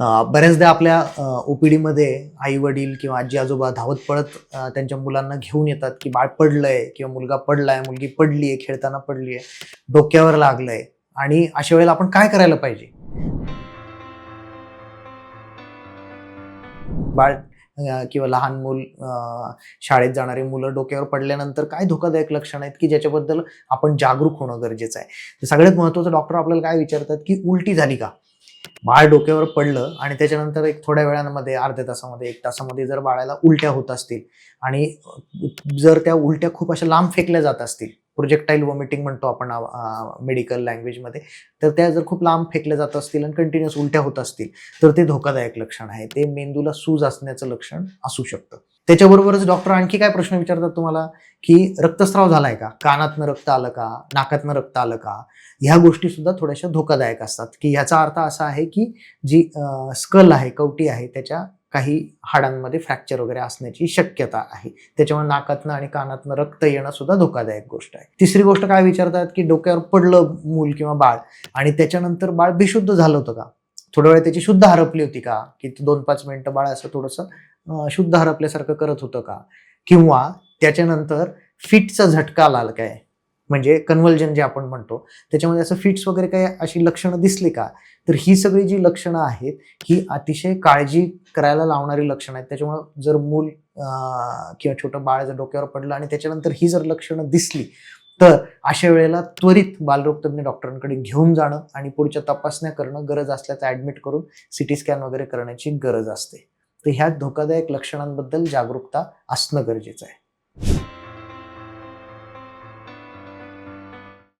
बऱ्याचदा आपल्या ओपीडीमध्ये आई वडील किंवा आजी आजोबा धावत पळत त्यांच्या मुलांना घेऊन येतात की बाळ पडलंय किंवा मुलगा पडलाय मुलगी पडलीये खेळताना पडलीये डोक्यावर लागलंय. आणि अशा वेळेला आपण काय करायला पाहिजे? बाळ किंवा लहान मूल शाळेत जाणारी मुलं डोक्यावर पडल्यानंतर काय धोकादायक लक्षण आहेत की ज्याच्याबद्दल आपण जागरूक होणं गरजेचं आहे? तर सगळ्यात महत्त्वाचं डॉक्टर आपल्याला काय विचारतात की उलटी झाली का? बाळ डोक्यावर पडलं आणि त्याच्यानंतर एक थोड्या वेळांमध्ये अर्ध्या तासामध्ये एक तासामध्ये जर बाळाला उलट्या होत असतील आणि जर त्या उलट्या खूप अशा लांब फेकल्या जात असतील प्रोजेक्टाईल वॉमिटिंग म्हणतो आपण मेडिकल लँग्वेजमध्ये तर त्या जर खूप लांब फेकल्या जात असतील आणि कंटिन्युअस उलट्या होत असतील तर ते धोकादायक लक्षण आहे. ते मेंदूला सूज असण्याचं लक्षण असू शकतं. त्याच्याबरोबरच डॉक्टर आणखी काय प्रश्न विचारतात तुम्हाला? की रक्तस्राव झालाय का? कानातनं रक्त आलं का? नाकातनं रक्त आलं का? ह्या गोष्टी सुद्धा थोड्याशा धोकादायक असतात. की ह्याचा अर्थ असा आहे की जी स्कल आहे कवटी आहे त्याच्या काही हाडांमध्ये फ्रॅक्चर वगैरे असण्याची शक्यता आहे. त्याच्यामुळे नाकातनं आणि कानातनं रक्त येणं सुद्धा धोकादायक गोष्ट आहे. तिसरी गोष्ट काय विचारतात की डोक्यावर पडलं मूल किंवा बाळ आणि त्याच्यानंतर बाळ बेशुद्ध झालं होतं का? थोड्या वेळ त्याची शुद्ध हरपली होती का? की दोन पाच मिनिटं बाळ असं थोडंसं शुद्ध हरपल्यासारखं करत होतं का? किंवा त्याच्यानंतर फिटचा झटका आला काय? म्हणजे कन्व्हल्जन जे आपण म्हणतो त्याच्यामध्ये असं फिट्स वगैरे काही अशी लक्षणं दिसली का? तर ही सगळी जी लक्षणं आहेत ही अतिशय काळजी करायला लावणारी लक्षणं आहेत. त्याच्यामुळं जर मूल किंवा छोटं बाळ जर डोक्यावर पडलं आणि त्याच्यानंतर ही जर लक्षणं दिसली तर अशा वेळेला त्वरित बालरोगतज्ञ डॉक्टरांकडे घेऊन जाणं आणि पुढच्या तपासण्या करणं गरज असल्याचं ऍडमिट करून सी टी स्कॅन वगैरे करण्याची गरज असते. तर ह्या धोकादायक लक्षणांबद्दल जागरूकता असणं गरजेचं आहे.